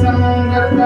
संगत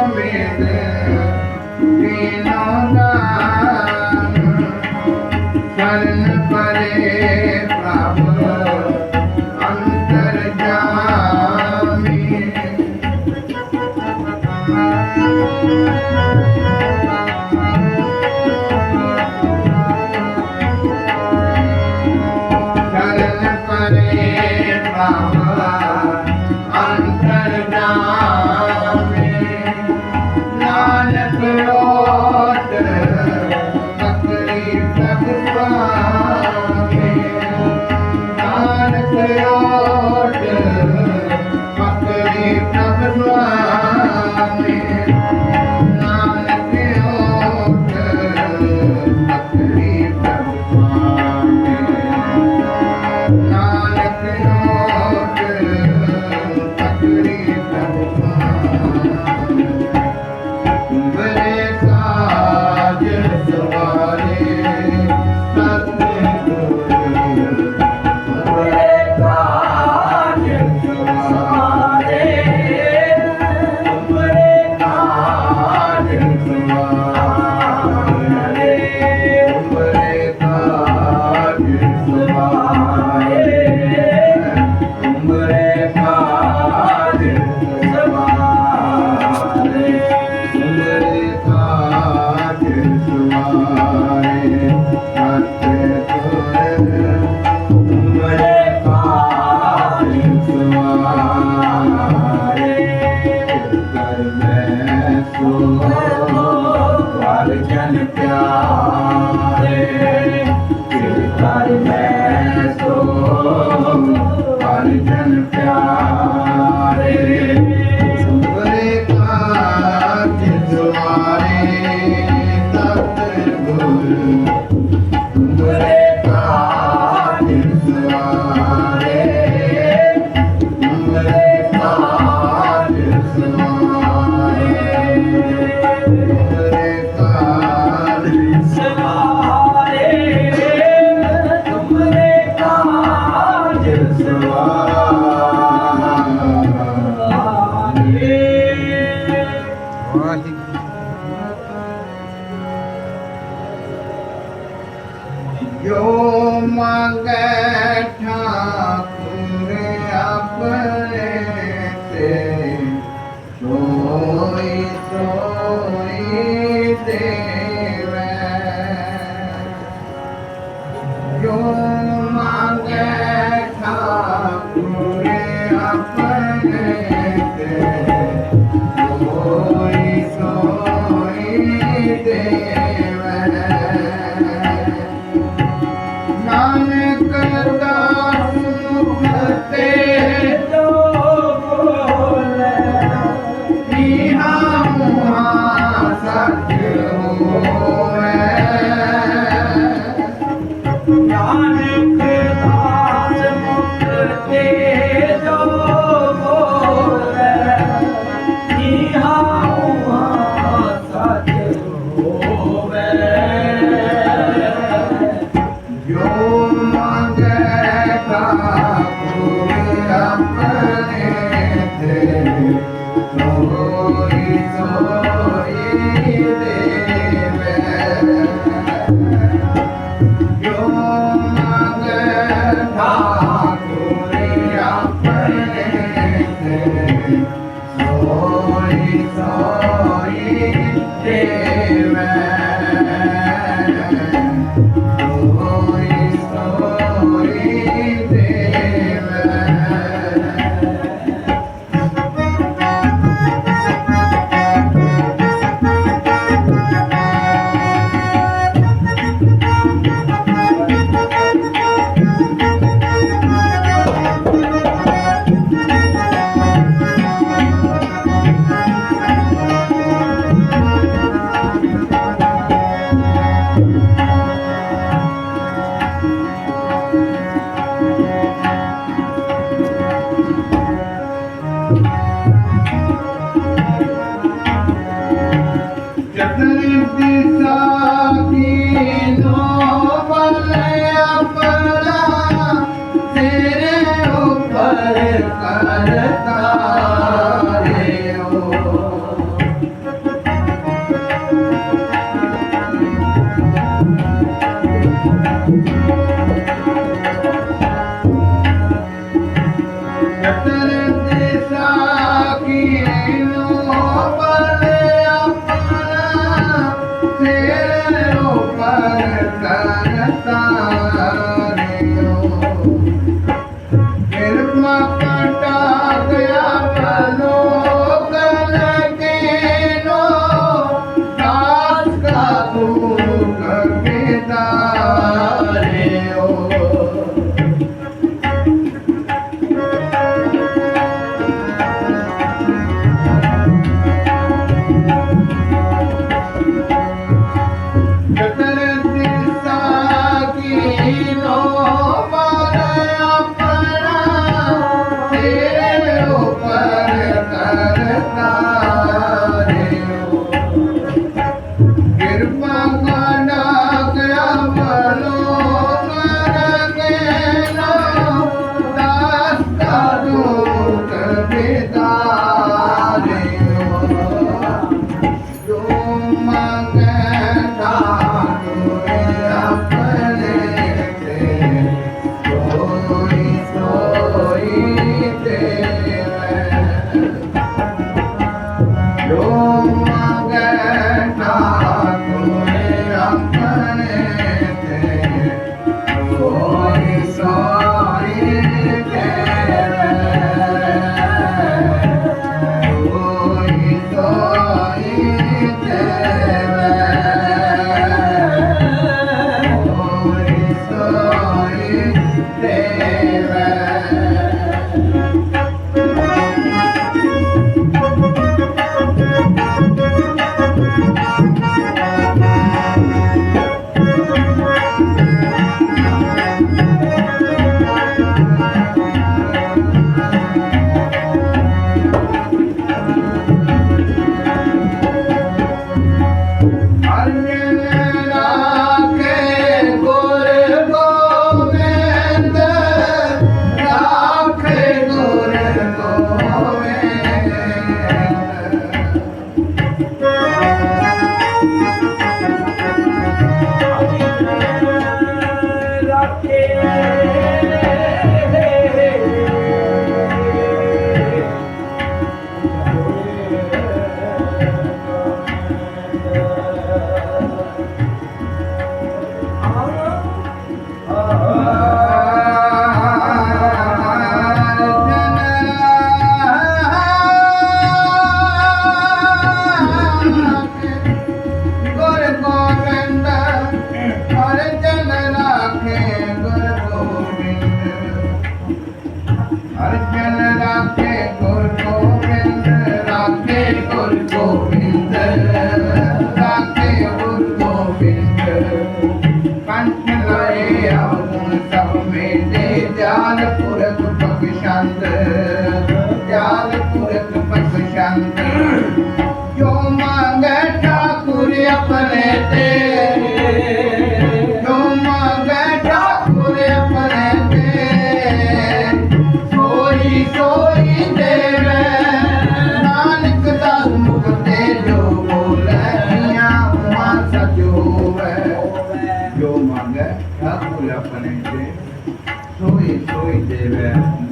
Tá, tá.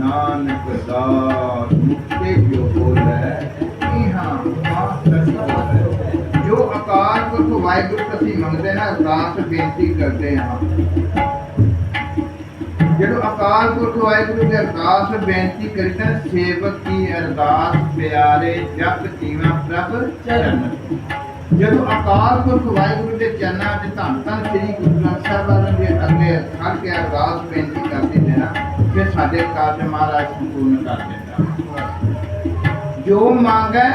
Nanak ਦਾਸ ਮੁਖ ਤੇ ਜੋ ਬੋਲੇ ਕੀਆਂ ਮਾ ਸਜੋਵੇ ਜੋ ਅਕਾਲ ਪੁਰਖ ਵਾਹਿਗੁਰੂ ਤੋਂ ਅਸੀਂ ਮੰਗਦੇ ਨਾ ਅਰਦਾਸ ਬੇਨਤੀ ਕਰਦੇ ਹਾਂ। ਜਦੋਂ ਅਕਾਲ ਪੁਰਖ ਵਾਹਿਗੁਰੂ ਦੇ ਅਰਦਾਸ ਬੇਨਤੀ ਕਰੀਦਾ ਸੇਵਕ ਕੀ ਅਰਦਾਸ, ਪਿਆਰੇ ਜਪ ਜੀਵਾਂ ਪ੍ਰਭ ਚਰਨ। ਜਦੋਂ ਅਕਾਲ ਪੁਰਖ ਵਾਹਿਗੁਰੂ ਦੇ ਚਰਨਾਂ 'ਚ ਧੰਨ ਧੰਨ ਸ੍ਰੀ ਗੁਰੂ ਗ੍ਰੰਥ ਸਾਹਿਬ ਵਾਲਿਆਂ ਦੇ ਅੱਗੇ ਖੜ ਕੇ ਅਰਦਾਸ ਬੇਨਤੀ ਕਰਦੇ ਨੇ ਨਾ ਫਿਰ ਸਾਡੇ ਕਾਰਜ ਮਹਾਰਾਜ ਸੰਪੂਰਨ ਕਰ ਦਿੰਦਾ ਜੋ ਮੰਗੈ,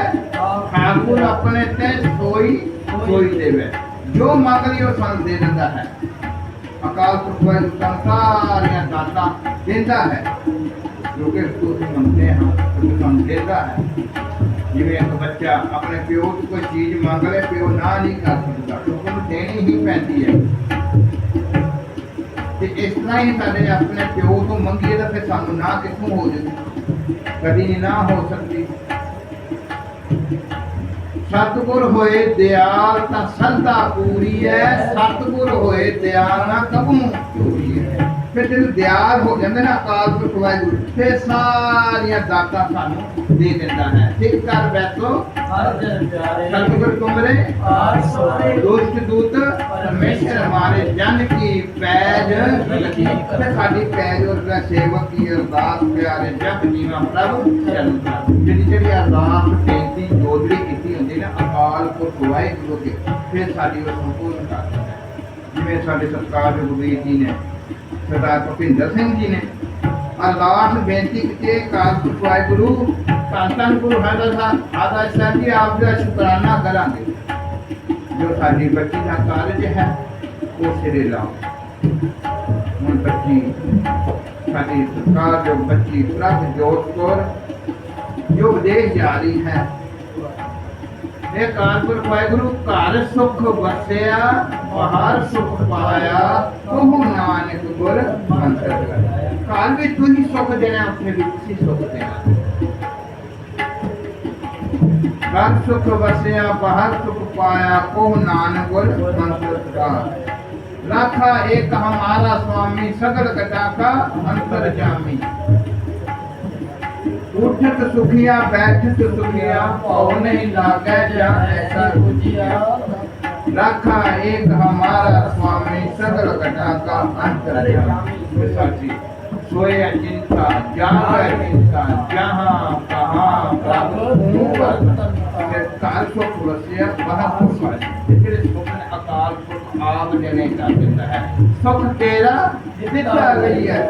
ਠਾਕੁਰ ਆਪਣੇ ਤੇ ਸੋਈ ਸੋਈ ਦੇਵੇ। ਜੋ ਮੰਗ ਉਹ ਸਾਨੂੰ ਦੇ ਦਿੰਦਾ ਹੈ। ਅਕਾਲ ਪੁਰਖ ਵਾਹਿਗੁਰੂ ਸਾਨੂੰ ਸਾਰੀਆਂ ਦਾਤਾਂ ਦਿੰਦਾ ਹੈ। ਜੋ ਕਿ ਤੁਸੀਂ ਮੰਗਦੇ ਹਾਂ ਉਹ ਸਾਨੂੰ ਦਿੰਦਾ ਹੈ। ਜਿਵੇਂ ਇੱਕ ਬੱਚਾ ਆਪਣੇ ਪਿਓ ਤੋਂ ਕੋਈ ਚੀਜ਼ ਮੰਗ ਲੈ ਪਿਓ ਨਾ ਨਹੀਂ ਕਰ ਸਕਦਾ ਉਹਨੂੰ ਦੇਣੀ ਹੀ ਪੈਂਦੀ ਹੈ। ਇਸ ਤਰ੍ਹਾਂ ਹੀ ਸਾਡੇ ਆਪਣੇ ਪਿਓ ਤੋਂ ਮੰਗੀਏ ਤਾਂ ਫਿਰ ਸਾਨੂੰ ਨਾ ਕਿੱਥੋਂ ਹੋ ਜਾਂਦੀ ਕਦੀ ਨਾ ਹੋ ਸਕਦੀ। ਸਤਿਗੁਰ ਹੋਏ ਦਿਆਲ ਤਾਂ ਸਰਦਾ ਪੂਰੀ ਹੈ ਸਤਿਗੁਰ ਹੋਏ ਦਿਆਲ ਨਾ ਕਬੂ। ਚੋਰੀ ਹੈ ਫਿਰ ਜਦੋਂ ਦਿਆਲ ਹੋ ਜਾਂਦੇ ਨਾ ਅਕਾਲ ਪੁਰਖ ਵਾਹਿਗੁਰੂ ਫਿਰ ਸਾਰੀਆਂ ਦਾਤਾਂ ਸਾਨੂੰ ਦੇ ਦਿੰਦਾ ਹੈ। ਸਿੱਖ ਕਰ ਬੈਠੋ। ਸਤਿਗੁਰ ਤੁਮਰੇ। ਦੁਸ਼ਟ ਦੂਤ ਪਰਮੇਸ਼ਰ ਹਮਾਰੇ ਜਨ ਕੀ ਪੈਜ। ਲਗੀ ਤੇ ਸਾਡੀ ਪੈਜ ਔਰ ਦਾ ਸੇਵਕ ਕੀ ਅਰਦਾਸ ਪਿਆਰੇ ਜਪ ਜੀਵਾ ਪ੍ਰਭ ਚਰਨ ਜਿਹੜੀ ਜਿਹੜੀ ਅਰਦਾਸ ਬੇਨਤੀ ਜੋਦੜੀ ਕੀਤੀ ਹੁੰਦੀ ਨਾ ਅਕਾਲ ਪੁਰਖ ਵਾਹਿਗੁਰੂ ਕੇ ਫਿਰ ਸਾਡੀ ਉਹ ਸੰਪੂਰਨ ਕਰ। ਜਿਵੇਂ ਸਾਡੇ ਸਰਕਾਰ ਦੇ ਗੁਰਵੀਰ ਜੀ ਨੇ ਸਰਦਾਰ ਭੁਪਿੰਦਰ ਸਿੰਘ ਜੀ ਨੇ। ਅਰਦਾਸ, ਬੇਨਤੀ ਕੀਤੀ ਅਕਾਲ ਵਾਹਿਗੁਰੂ ਧੰਨ ਗੁਰੂ ਹਰਿ ਸਾਹਿਬ ਆਦਾ ਸਾਹਿਬ ਜੀ, ਆਪ ਦਾ ਸ਼ੁਕਰਾਨਾ ਕਰਾਂਗੇ। ਜੋ ਸਾਡੀ ਬੱਚੀ ਦਾ ਕਾਰਜ ਹੈ, ਉਹ ਸਿਰੇ ਲਾਓ। ਹੁਣ ਬੱਚੀ, ਸਾਡੀ ਸਰਕਾਰ ਜੋ ਬੱਚੀ ਪ੍ਰਭ ਜੋਤ ਕੌਰ ਜੋ ਵਿਦੇਸ਼ ਜਾ ਰਹੀ ਹੈ, ਇਹ ਕਾਨਪੁਰ ਵਾਹਿਗੁਰੂ, ਘਰ ਸੁਖ ਵਸਿਆ बाहर सुख पाया तुम नानक गुर अंतर काल भी तू ही सुख देना, अपने विच ही सुख देना? रन सुख बसया बाहर सुख पाया को नानक गुर अंतर का राखा एक हमारा स्वामी, सगल कटा का अंतर जामी। उठत सुखिया, बैठत सुखिया पौ नहीं लागे, जा ऐसा बुझिया રાખા એક હમારા સ્વામી સગલ ઘટાકા અંતર સોય ચિંતા જ્યાં ચિંતા જ્યાં કહા કાલ को तुलसिया वह पुष्प तेरे स्वप्न अकाल को आग देने का देता है सुख तेरा बिता गई है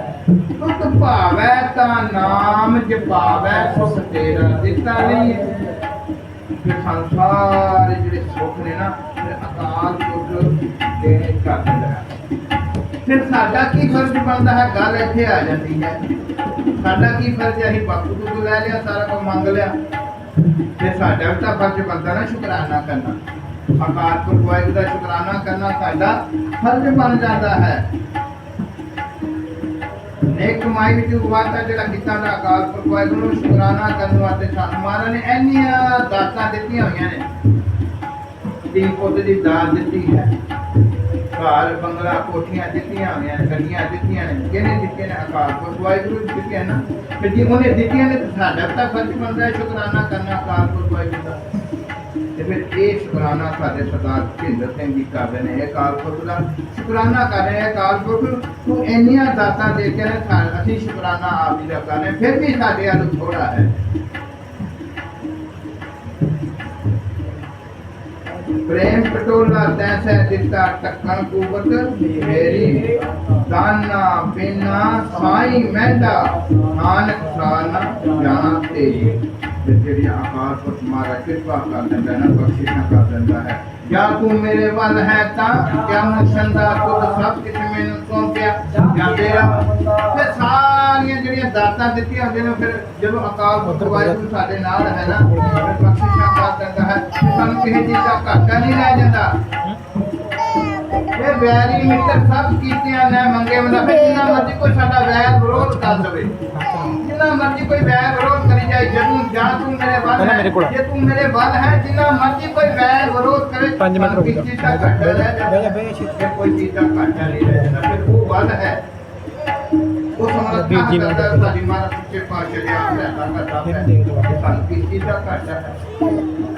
सुख पावे ता नाम जपावे सुख तेरा दिता नहीं है ਨਹੀਂ ਹੈ ਫਿਰ ਜਿਹੜੇ ਸੁਖ ਨੇ ਨਾ, ਫਿਰ ਅਕਾਲ ਪੁਰਖ ਦੇਣੇ ਕਰ ਦਿੰਦਾ ਫਿਰ ਸਾਡਾ ਕੀ ਫਰਜ਼ ਬਣਦਾ ਹੈ? ਗੱਲ ਇੱਥੇ ਆ ਜਾਂਦੀ ਹੈ। ਸਾਡਾ ਕੀ ਫਰਜ਼ ਹੈ? ਅਸੀਂ ਬਾਪੂ ਤੋਂ ਲੈ ਲਿਆ, ਸਾਰਾ ਕੁਝ ਮੰਗ ਲਿਆ। ਤੇ ਸਾਡਾ ਵੀ ਤਾਂ ਫਰਜ਼ ਬਣਦਾ ਨਾ ਸ਼ੁਕਰਾਨਾ ਕਰਨਾ। ਅਕਾਲ ਪੁਰਖ ਵਾਹਿਗੁਰੂ ਦਾ ਸ਼ੁਕਰਾਨਾ ਕਰਨਾ ਸਾਡਾ ਫਰਜ਼ ਬਣ ਜਾਂਦਾ ਹੈ। ਨੇਕ ਕਮਾਈ ਵਿੱਚ ਉਪਵਾਤਾ ਜਿਹੜਾ ਕੀਤਾ ਦਾ ਅਕਾਲ ਪੁਰਖ ਵਾਹਿਗੁਰੂ ਨੂੰ ਸ਼ੁਕਰਾਨਾ ਕਰਨ ਵਾਸਤੇ ਸਾਨੂੰ ਮਹਾਰਾਜ ਨੇ ਇੰਨੀਆਂ ਦਾਤਾਂ ਦਿੱਤੀਆਂ ਹੋਈਆਂ ਨੇ। ਦੀ ਪੁੱਤ ਦੀ ਦਾਤ ਦਿੱਤੀ ਹੈ। ਘਰ, ਬੰਗਲਾ, ਕੋਠੀਆਂ ਦਿੱਤੀਆਂ ਹੋਈਆਂ ਨੇ, ਗੱਡੀਆਂ ਦਿੱਤੀਆਂ ਨੇ ਕਿਹਨੇ ਦਿੱਤੀਆਂ ਨੇ ਅਕਾਲ ਪੁਰਖ ਵਾਹਿਗੁਰੂ ਨੇ ਦਿੱਤੀਆਂ ਨਾ। ਤੇ ਜੇ ਉਹਨੇ ਦਿੱਤੀਆਂ ਨੇ ਤਾਂ ਸਾਡਾ ਤਾਂ ਫਰਜ਼ ਬਣਦਾ ਹੈ ਸ਼ੁਕਰਾਨਾ ਕਰਨਾ ਅਕਾਲ ਪੁਰਖ ਵਾਹਿਗੁਰੂ ਦਾ। ਫਿਰ ਇਹ ਸ਼ੁਕਰਾਨਾ ਸਾਡੇ ਸਰਦਾਰ ਭਿੰਦਰ ਸਿੰਘ ਜੀ ਕਰ ਰਹੇ ਨੇ, ਇਹ ਅਕਾਲ ਦਾ ਸ਼ੁਕਰਾਨਾ ਕਰ ਰਹੇ ਆ ਅਕਾਲ ਨੂੰ ਇੰਨੀਆਂ ਦਾਤਾਂ ਦੇ ਕੇ ਨੇ ਅਸੀਂ ਸ਼ੁਕਰਾਨਾ ਆਪ ਜੀ ਦਾ ਕਰ ਰਹੇ ਫਿਰ ਵੀ ਸਾਡੇ ਵੱਲ ਥੋੜਾ ਹੈ। ਪ੍ਰੇਮ ਪਟੋਲਾ ਤੈਸੈ ਦਿੱਤਾ ਟੱਕਣ ਕੂਵਤ, ਮੇਰੀ ਦਾਨਾ ਬਿਨਾ ਸਾਈ ਮਹਿੰਦਾ, ਨਾਨਕ ਸਾਨਾ ਜਾਣਾ ਤੇਰੀ। ਤੇ ਜਿਹੜੀ ਆਕਾਰ ਪੁਰਖ ਮਾਰਾ ਕਿਰਪਾ ਕਰ ਦਿੰਦਾ ਹੈ, ਬਖਸ਼ਿਸ਼ਾਂ ਕਰ ਦਿੰਦਾ ਹੈ। ਜਾਂ ਤੂੰ ਮੇਰੇ ਵੱਲ ਹੈ ਤਾਂ ਜਾਂ ਮੁਸੰਦਾ ਤੁਧ ਸਭ ਕਿਛ ਮੈਨੂੰ ਸੌਂਪਿਆ। ਜਾਂ ਤੇਰਾ ਫਿਰ ਸਾਰੀਆਂ ਜਿਹੜੀਆਂ ਦਾਤਾਂ ਦਿੱਤੀਆਂ ਹੁੰਦੀਆਂ ਨੇ, ਫਿਰ ਜਦੋਂ ਅਕਾਲ ਵਾਹਿਗੁਰੂ ਸਾਡੇ ਨਾਲ ਹੈ ਨਾ, ਫਿਰ ਬਖਸ਼ਿਸ਼ਾਂ ਪ੍ਰਾਪਤ ਕਰਦਾ ਹੈ। ਸਾਨੂੰ ਕਿਸੇ ਚੀਜ਼ ਦਾ ਘਾਟਾ ਨਹੀਂ ਰਹਿ ਜਾਂਦਾ। ਇਹ ਵੈਰੀ ਮਿੱਤਰ ਸਭ ਕੀਤਿਆਂ ਨੇ, ਮੰਗੇ ਬੰਦਾ ਜਿੰਨਾ ਮਰਜ਼ੀ ਕੋਈ ਸਾਡਾ ਵੈਰ ਵਿਰੋਧ ਕਰ ਦਵੇ। ਜਿੰਨਾ ਮਰਜ਼ੀ ਕੋਈ ਵੈਰ ਵਿਰੋਧ ਕਰੀ ਜਾਏ ਜਦੋਂ ਜਾਂ ਤੂੰ ਮੇਰੇ ਵੱਲ। ਜੇ ਤੂੰ ਮੇਰੇ ਵੱਲ ਹੈ ਜਿੰਨਾ ਮਰਜ਼ੀ ਕੋਈ ਵੈਰ ਵਿਰੋਧ ਕਰੇ ਪੰਜ ਮਿੰਟ ਰੁਕ ਜਾ। ਕੋਈ ਚੀਜ਼ ਦਾ ਘਾਟਾ ਨਹੀਂ ਰਹਿ ਫਿਰ ਉਹ ਵੱਲ ਹੈ। ਉਹ ਸਮਰੱਥਾ ਕਰਦਾ ਸਾਡੀ ਮਾਰਾ ਸੱਚੇ ਪਾਤਸ਼ਾਹ ਦੀ ਆਪ ਲੈਦਾ ਕਰਦਾ ਹੈ ਸਾਨੂੰ ਕਿਸ ਦਾ ਘਾਟਾ ਹੈ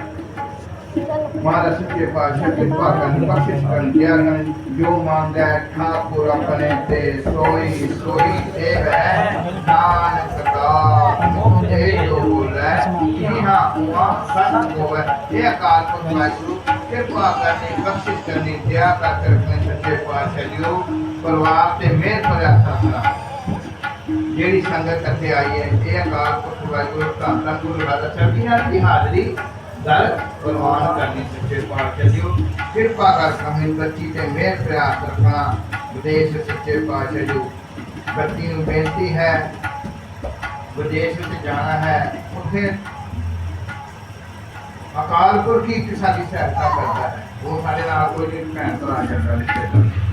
ਮਹਾਰਾਜ ਸੱਚੇ ਪਾਤਸ਼ਾਹ ਕਿਰਪਾ ਕਰਨ ਬਖਸ਼ਿਸ਼ ਕਰਨ ਗਿਆਨ ਜੋ ਮੰਗਦਾ ਹੈ ਠਾਕੁਰ ਆਪਣੇ ਤੇ ਸੋਈ ਸੋਈ ਤੇ ਹੈ ਨਾਨਕ ਦਾ ਮੁਝੇ ਜੋ ਬੋਲੇ ਜੀ ਹਾਂ ਉਹ ਸਤ ਹੋਵੇ ਇਹ ਅਕਾਲ ਪੁਰਖ ਵਾਹਿਗੁਰੂ ਕਿਰਪਾ ਕਰਨੀ ਬਖਸ਼ਿਸ਼ ਕਰਨੀ ਦਇਆ ਕਰ ਰੱਖਣੇ ਸੱਚੇ ਪਾਤਸ਼ਾਹ ਜੀ ਨੂੰ ਪਰਿਵਾਰ ਤੇ ਮਿਹਰ ਭਰਿਆ ਸਾਥਣਾ ਜਿਹੜੀ ਸੰਗਤ ਇੱਥੇ ਆਈ ਹੈ ਇਹ ਅਕਾਲ ਪੁਰਖ ਵਾਹਿਗੁਰੂ ਧੰਨ ਧੰਨ ਗੁਰੂ ਰਾਜਾ ਸਾਹਿਬ ਜੀ ਨਾਲ ਦੀ ਹਾਜ਼ਰੀ ਦਰ ਪ੍ਰਵਾਨ ਕਰਨੀ ਸੱਚੇ ਪਾਤਸ਼ਾਹ ਜੀ ਕਿਰਪਾ ਕਰ ਕਮੀ ਬੱਚੀ ਤੇ ਮਿਹਰ ਪ੍ਰਯਾਸ ਰੱਖਣਾ ਵਿਦੇਸ਼ ਸੱਚੇ ਪਾਤਸ਼ਾਹ ਜੀ ਬੱਚੀ ਨੂੰ ਬੇਨਤੀ ਹੈ, ਵਿਦੇਸ਼ ਵਿੱਚ ਜਾਣਾ ਹੈ। ਉੱਥੇ ਅਕਾਲ ਪੁਰਖ ਹੀ ਸਾਡੀ ਸਹਾਇਤਾ ਕਰਦਾ ਹੈ। ਉਹ ਸਾਡੇ ਨਾਲ ਕੋਈ ਭੈਣ ਭਰਾ ਜਾਂਦਾ ਰਿਸ਼ਤੇਦਾਰ